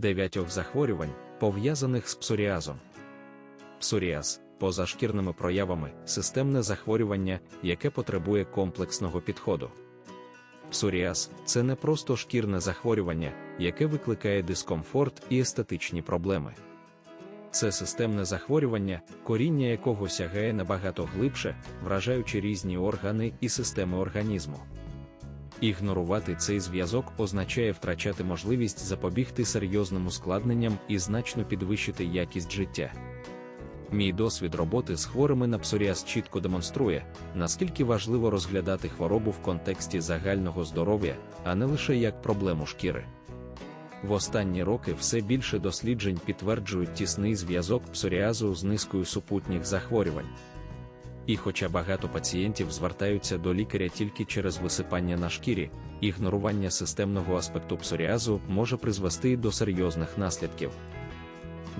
дев'ятьох захворювань, пов'язаних з псоріазом. Псоріаз позашкірними проявами, системне захворювання, яке потребує комплексного підходу. Псоріаз це не просто шкірне захворювання, яке викликає дискомфорт і естетичні проблеми. Це системне захворювання, коріння якого сягає набагато глибше, вражаючи різні органи і системи організму. Ігнорувати цей зв'язок означає втрачати можливість запобігти серйозним ускладненням і значно підвищити якість життя. Мій досвід роботи з хворими на псоріаз чітко демонструє, наскільки важливо розглядати хворобу в контексті загального здоров'я, а не лише як проблему шкіри. В останні роки все більше досліджень підтверджують тісний зв'язок псоріазу з низкою супутніх захворювань. І хоча багато пацієнтів звертаються до лікаря тільки через висипання на шкірі, ігнорування системного аспекту псоріазу може призвести до серйозних наслідків.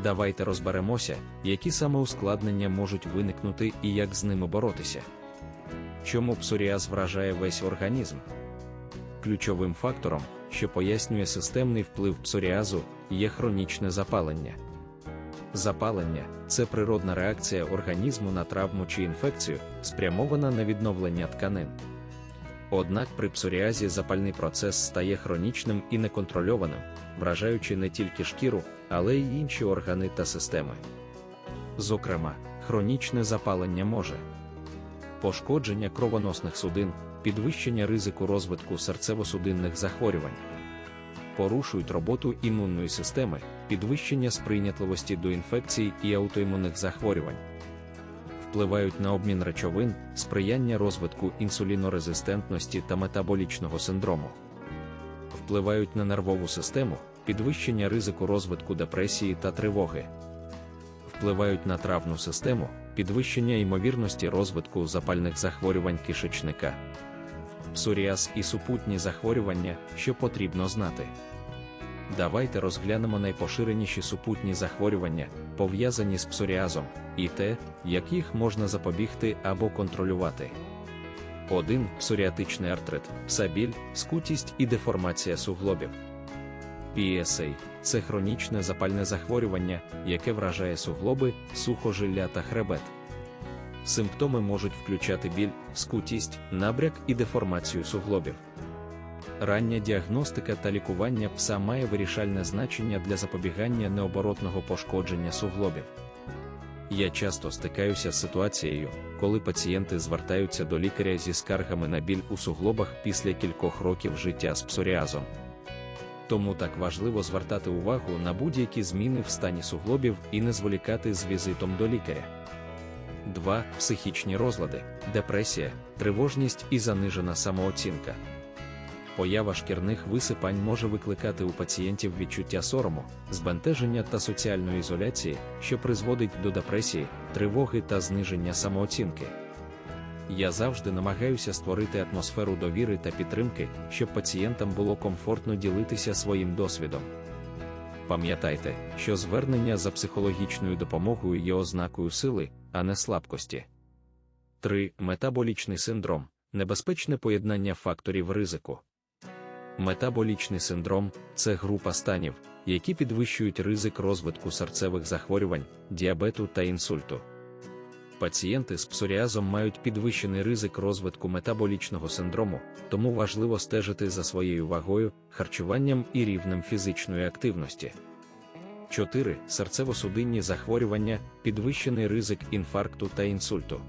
Давайте розберемося, які саме ускладнення можуть виникнути і як з ними боротися. Чому псоріаз вражає весь організм? Ключовим фактором, що пояснює системний вплив псоріазу, є хронічне запалення. Запалення це природна реакція організму на травму чи інфекцію, спрямована на відновлення тканин. Однак при псоріазі запальний процес стає хронічним і неконтрольованим, вражаючи не тільки шкіру, але й інші органи та системи. Зокрема, хронічне запалення може пошкодження кровоносних судин, підвищення ризику розвитку серцево-судинних захворювань, порушують роботу імунної системи, підвищення сприйнятливості до інфекцій і аутоімунних захворювань, впливають на обмін речовин, сприяння розвитку інсулінорезистентності та метаболічного синдрому, впливають на нервову систему, підвищення ризику розвитку депресії та тривоги, впливають на травну систему, підвищення ймовірності розвитку запальних захворювань кишечника. Псоріаз і супутні захворювання, що потрібно знати. Давайте розглянемо найпоширеніші супутні захворювання, пов'язані з псоріазом, і те, як їх можна запобігти або контролювати. 1. Псоріатичний артрит, псабіль, скутість і деформація суглобів. PSA – це хронічне запальне захворювання, яке вражає суглоби, сухожилля та хребет. Симптоми можуть включати біль, скутість, набряк і деформацію суглобів. Рання діагностика та лікування пса має вирішальне значення для запобігання необоротного пошкодження суглобів. Я часто стикаюся з ситуацією, коли пацієнти звертаються до лікаря зі скаргами на біль у суглобах після кількох років життя з псоріазом. Тому так важливо звертати увагу на будь-які зміни в стані суглобів і не зволікати з візитом до лікаря. 2. Психічні розлади, депресія, тривожність і занижена самооцінка. Поява шкірних висипань може викликати у пацієнтів відчуття сорому, збентеження та соціальної ізоляції, що призводить до депресії, тривоги та зниження самооцінки. Я завжди намагаюся створити атмосферу довіри та підтримки, щоб пацієнтам було комфортно ділитися своїм досвідом. Пам'ятайте, що звернення за психологічною допомогою є ознакою сили, а не слабкості. 3. Метаболічний синдром небезпечне поєднання факторів ризику. Метаболічний синдром це група станів, які підвищують ризик розвитку серцевих захворювань, діабету та інсульту. Пацієнти з псоріазом мають підвищений ризик розвитку метаболічного синдрому, тому важливо стежити за своєю вагою, харчуванням і рівнем фізичної активності. 4. Серцево-судинні захворювання, підвищений ризик інфаркту та інсульту.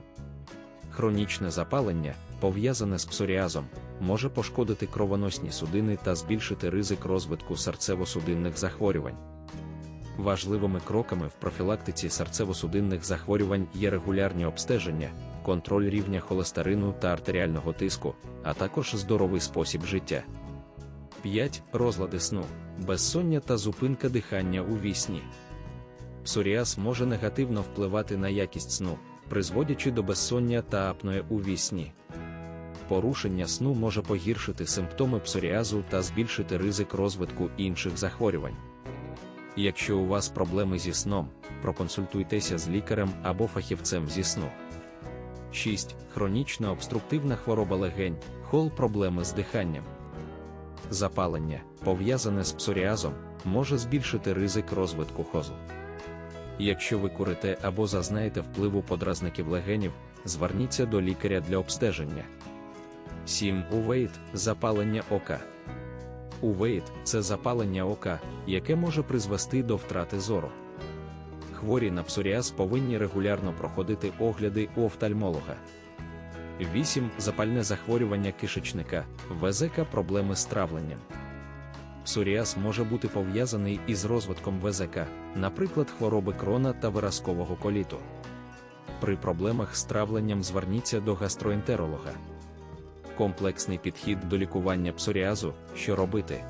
Хронічне запалення, пов'язане з псоріазом, може пошкодити кровоносні судини та збільшити ризик розвитку серцево-судинних захворювань. Важливими кроками в профілактиці серцево-судинних захворювань є регулярні обстеження, контроль рівня холестерину та артеріального тиску, а також здоровий спосіб життя. 5. Розлади сну, безсоння та зупинка дихання у вісні. Псоріаз може негативно впливати на якість сну, призводячи до безсоння та апної у вісні. Порушення сну може погіршити симптоми псоріазу та збільшити ризик розвитку інших захворювань. Якщо у вас проблеми зі сном, проконсультуйтеся з лікарем або фахівцем зі сну. 6. Хронічна обструктивна хвороба легень, хол проблеми з диханням. Запалення, пов'язане з псоріазом, може збільшити ризик розвитку хозу. Якщо ви курите або зазнаєте впливу подразників легенів, зверніться до лікаря для обстеження. 7. Увейт запалення ока. Увейт це запалення ока, яке може призвести до втрати зору. Хворі на псоріаз повинні регулярно проходити огляди у офтальмолога. 8. Запальне захворювання кишечника, ВЗК проблеми з травленням. Псоріаз може бути пов'язаний із розвитком ВЗК, наприклад, хвороби крона та виразкового коліту. При проблемах з травленням зверніться до гастроентеролога. Комплексний підхід до лікування псоріазу, що робити.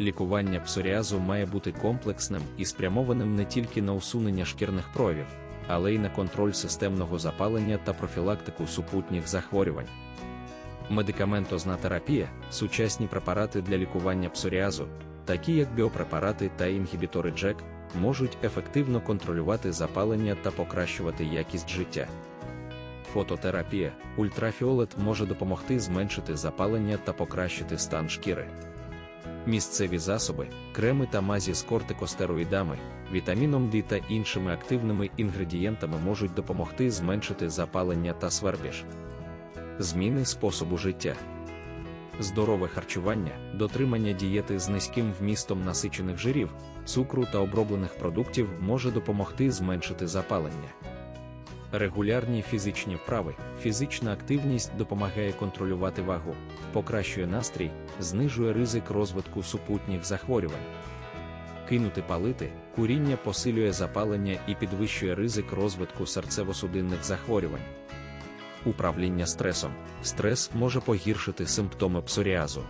Лікування псоріазу має бути комплексним і спрямованим не тільки на усунення шкірних проявів, але й на контроль системного запалення та профілактику супутніх захворювань. Медикаментозна терапія сучасні препарати для лікування псоріазу, такі як біопрепарати та інгібітори джек, можуть ефективно контролювати запалення та покращувати якість життя. Фототерапія, ультрафіолет може допомогти зменшити запалення та покращити стан шкіри. Місцеві засоби, креми та мазі з кортикостероїдами, вітаміном D та іншими активними інгредієнтами можуть допомогти зменшити запалення та свербіж. Зміни способу життя. Здорове харчування, дотримання дієти з низьким вмістом насичених жирів, цукру та оброблених продуктів може допомогти зменшити запалення. Регулярні фізичні вправи, фізична активність допомагає контролювати вагу, покращує настрій, знижує ризик розвитку супутніх захворювань. Кинути палити, куріння посилює запалення і підвищує ризик розвитку серцево-судинних захворювань. Управління стресом. Стрес може погіршити симптоми псоріазу.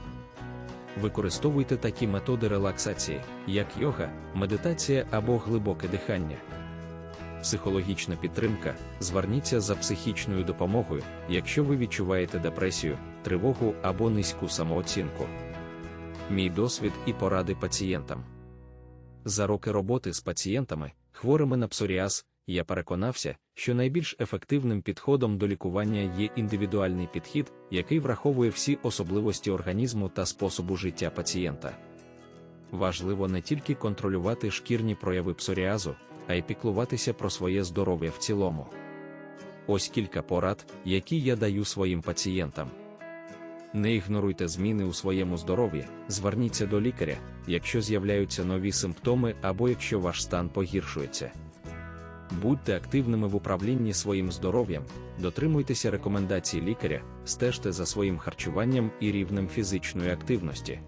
Використовуйте такі методи релаксації, як йога, медитація або глибоке дихання. Психологічна підтримка. Зверніться за психічною допомогою, якщо ви відчуваєте депресію, тривогу або низьку самооцінку. Мій досвід і поради пацієнтам. За роки роботи з пацієнтами, хворими на псоріаз, я переконався, що найбільш ефективним підходом до лікування є індивідуальний підхід, який враховує всі особливості організму та способу життя пацієнта. Важливо не тільки контролювати шкірні прояви псоріазу, а й піклуватися про своє здоров'я в цілому. Ось кілька порад, які я даю своїм пацієнтам. Не ігноруйте зміни у своєму здоров'ї, зверніться до лікаря, якщо з'являються нові симптоми або якщо ваш стан погіршується. Будьте активними в управлінні своїм здоров'ям, дотримуйтеся рекомендацій лікаря, стежте за своїм харчуванням і рівнем фізичної активності.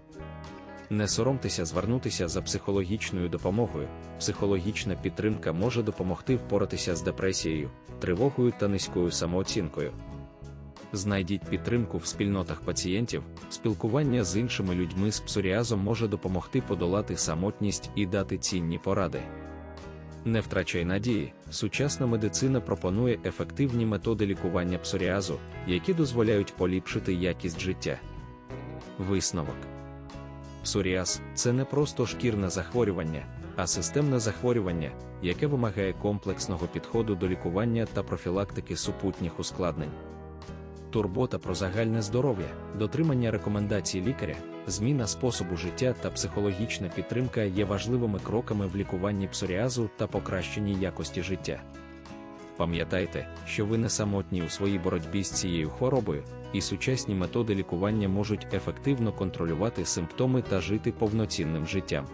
Не соромтеся звернутися за психологічною допомогою. Психологічна підтримка може допомогти впоратися з депресією, тривогою та низькою самооцінкою. Знайдіть підтримку в спільнотах пацієнтів, спілкування з іншими людьми з псоріазом може допомогти подолати самотність і дати цінні поради. Не втрачай надії, сучасна медицина пропонує ефективні методи лікування псоріазу, які дозволяють поліпшити якість життя. Висновок Псоріаз це не просто шкірне захворювання, а системне захворювання, яке вимагає комплексного підходу до лікування та профілактики супутніх ускладнень. Турбота про загальне здоров'я, дотримання рекомендацій лікаря, зміна способу життя та психологічна підтримка є важливими кроками в лікуванні псоріазу та покращенні якості життя. Пам'ятайте, що ви не самотні у своїй боротьбі з цією хворобою, і сучасні методи лікування можуть ефективно контролювати симптоми та жити повноцінним життям.